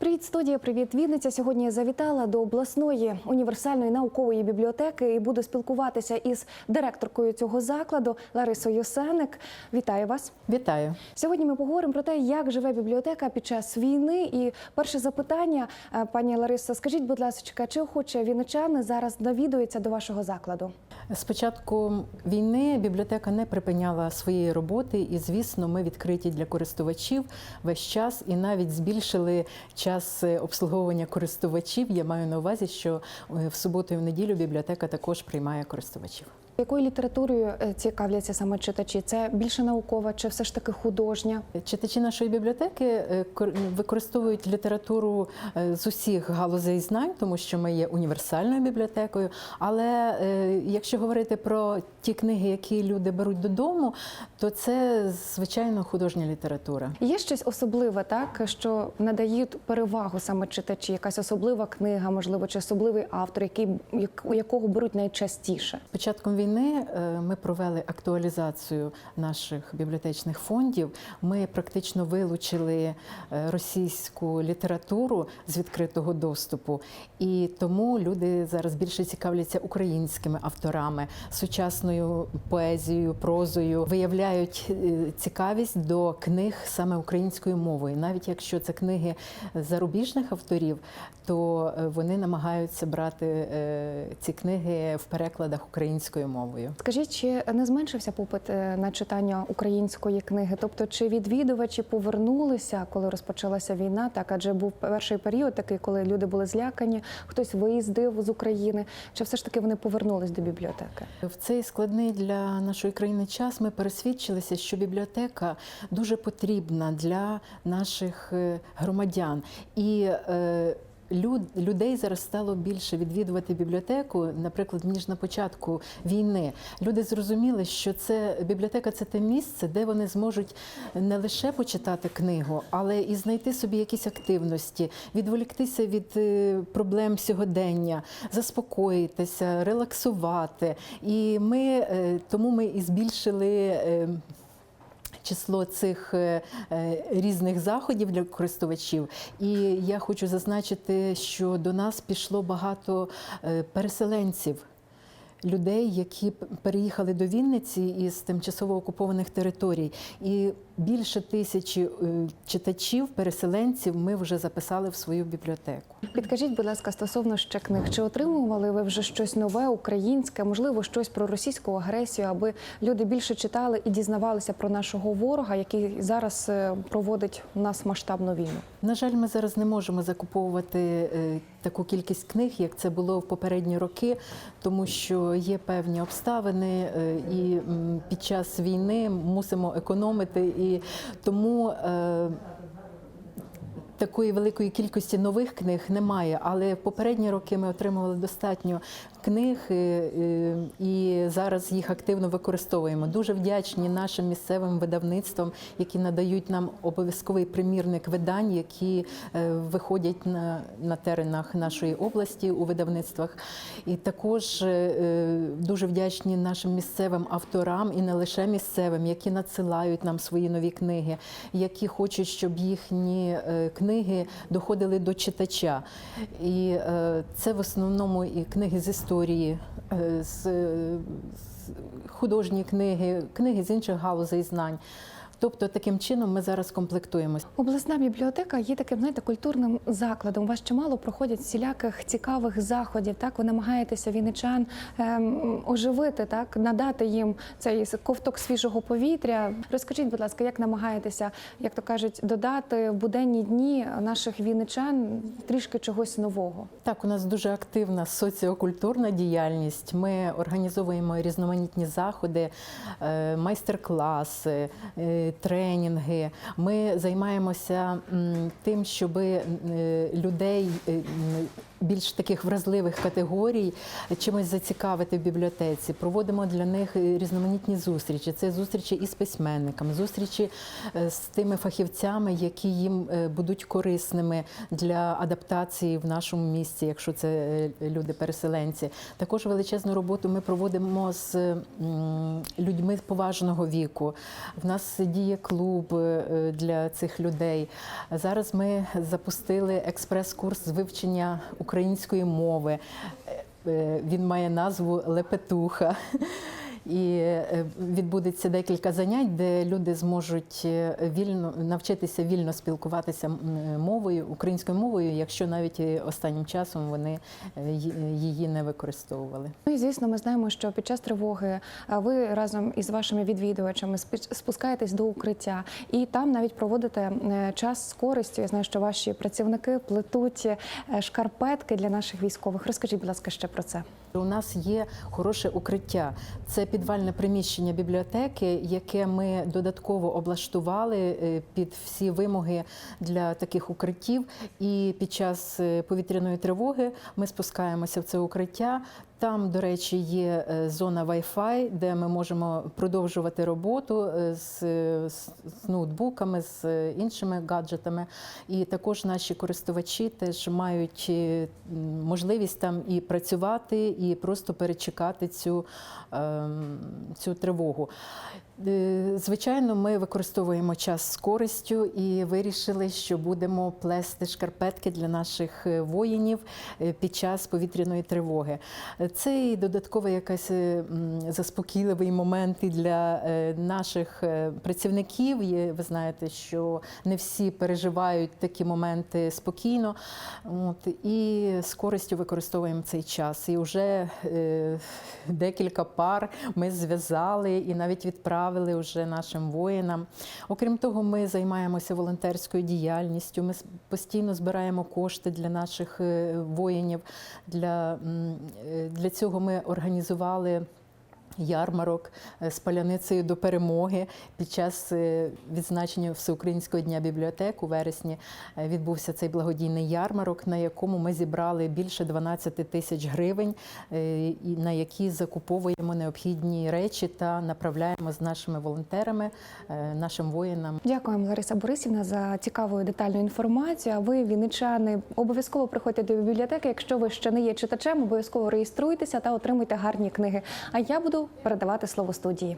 Привіт, студія. Привіт, Вінниця. Сьогодні я завітала до обласної універсальної наукової бібліотеки і буду спілкуватися із директоркою цього закладу Ларисою Сеник. Вітаю вас. Вітаю. Сьогодні ми поговоримо про те, як живе бібліотека під час війни. І перше запитання, е, пані Лариса, скажіть, будь ласка, чи охоче вінничани зараз навідуються до вашого закладу? З початку війни бібліотека не припиняла своєї роботи, і звісно, ми відкриті для користувачів весь час і навіть збільшили час е, обслуговування користувачів. Я маю на увазі, що е, в суботу і в неділю бібліотека також приймає користувачів. Якою літературою е, цікавляться саме читачі? Це більше наукова чи все ж таки художня? Читачі нашої бібліотеки е, кор- використовують літературу е, з усіх галузей знань, тому що ми є універсальною бібліотекою. Але якщо говорити про ті книги, які люди беруть додому, то це звичайно художня література. Є щось особливе, так що надають перевагу саме читачі, якась особлива книга, можливо, чи особливий автор, який якого беруть найчастіше. Початком війни е, ми провели актуалізацію наших бібліотечних фондів. Ми практично вилучили е, російську літературу з відкритого доступу, і тому люди зараз більше цікавляться українськими авторами, сучасною поезією, прозою, виявляють е, цікавість до книг саме українською мовою. Навіть якщо це книги зарубіжних авторів, то вони намагаються брати ці книги в перекладах українською мовою. Скажіть, чи не зменшився попит е, на читання української книги? Тобто, чи відвідувачі повернулися, коли розпочалася війна? Так, адже був перший період, такий, коли люди були злякані, хтось виїздив з України. Чи все ж таки вони повернулись до бібліотеки? В цей складний для нашої країни час ми пересвідчилися, що бібліотека дуже потрібна для наших е, громадян. І е, люд- людей зараз стало більше відвідувати бібліотеку, наприклад, ніж на початку війни. Люди зрозуміли, що це бібліотека це те місце, де вони зможуть не лише почитати книгу, але і знайти собі якісь активності, відволіктися від е, проблем сьогодення, заспокоїтися, релаксувати. І ми е, тому ми і збільшили. Число цих е, е, різних заходів для користувачів, і я хочу зазначити, що до нас пішло багато е, переселенців. Людей, які переїхали до Вінниці із тимчасово окупованих територій, і більше тисячі е, читачів, переселенців ми вже записали в свою бібліотеку. Підкажіть, будь ласка, стосовно ще книг, чи отримували ви вже щось нове, українське, можливо, щось про російську агресію, аби люди більше читали і дізнавалися про нашого ворога, який зараз е, проводить у нас масштабну війну? На жаль, ми зараз не можемо закуповувати е, таку кількість книг, як це було в попередні роки, тому що є певні обставини, і під час війни мусимо економити, і тому. е, Такої великої кількості нових книг немає, але в попередні роки ми отримували достатньо книг е, е, і зараз їх активно використовуємо. Дуже вдячні нашим місцевим видавництвам, які надають нам обов'язковий примірник видань, які е, виходять на, на теренах нашої області у видавництвах. І також дуже вдячні нашим місцевим авторам і не лише місцевим, які надсилають нам свої нові книги, які хочуть, щоб їхні книги доходили до читача. І це в основному і книги з історії, з, е, з художні книги, книги з інших галузей знань. Тобто таким чином ми зараз комплектуємося. Обласна бібліотека є таким, знаєте, культурним закладом. У вас чимало проходять всіляких цікавих заходів. Так, ви намагаєтеся вінничан ем, оживити, так надати їм цей ковток свіжого повітря. Розкажіть, будь ласка, як намагаєтеся, як то кажуть, додати в буденні дні наших вінничан трішки чогось нового? Так, у нас дуже активна соціокультурна діяльність. Ми організовуємо різноманітні заходи, е, майстер-класи, е, тренінги. Ми займаємося тим, щоб людей. Більш таких вразливих категорій чимось зацікавити в бібліотеці. Проводимо для них е, різноманітні зустрічі. Це зустрічі із письменниками, зустрічі е, з тими фахівцями, які їм е, будуть корисними для адаптації в нашому місті, якщо це люди-переселенці. Також величезну роботу ми проводимо з людьми поважного віку. В нас діє клуб для цих людей. Зараз ми запустили експрес-курс з вивчення української мови. Е, е, Він має назву Лепетуха. І е, відбудеться декілька занять, де люди зможуть е, вільно навчитися вільно спілкуватися мовою, українською мовою, якщо навіть останнім часом вони е, її не використовували. Ну і звісно, ми знаємо, що під час тривоги а, ви разом із вашими відвідувачами спускаєтесь до укриття, і там навіть проводите е, час з користю. Я знаю, що ваші працівники плетуть е, шкарпетки для наших військових. Розкажіть, будь ласка, ще про це. У нас є хороше укриття. Це підвальне приміщення бібліотеки, яке ми додатково облаштували е, під всі вимоги для таких укриттів. І під час е, повітряної тривоги ми спускаємося в це укриття. Там, до речі, є е, зона Wi-Fi, де ми можемо продовжувати роботу е, з, з, з ноутбуками, з е, іншими гаджетами. І також наші користувачі теж мають можливість там і працювати, і просто перечекати цю, ем, цю тривогу. Е, Звичайно, ми використовуємо час з користю і вирішили, що будемо плести шкарпетки для наших е, воїнів е, під час повітряної тривоги. Це і додатковий якась е, заспокійливий момент і для наших працівників. Ви знаєте, що не всі переживають такі моменти спокійно. От, і з користю використовуємо цей час. І вже декілька пар ми зв'язали і навіть відправили вже нашим воїнам. Окрім того, ми займаємося волонтерською діяльністю. Ми постійно збираємо кошти для наших е, воїнів. Для, е, для цього ми організували. Ярмарок е, з паляницею до перемоги під час е, відзначення Всеукраїнського дня бібліотек у вересні е, відбувся цей благодійний ярмарок, на якому ми зібрали більше 12 тисяч гривень, на які закуповуємо необхідні речі та направляємо з нашими волонтерами, нашим воїнам. Дякуємо, Лариса Борисівна, за цікаву і детальну інформацію. А ви, вінничани, обов'язково приходьте до бібліотеки. Якщо ви ще не є читачем, обов'язково реєструйтеся та отримуйте гарні книги. А я буду передавати слово студії.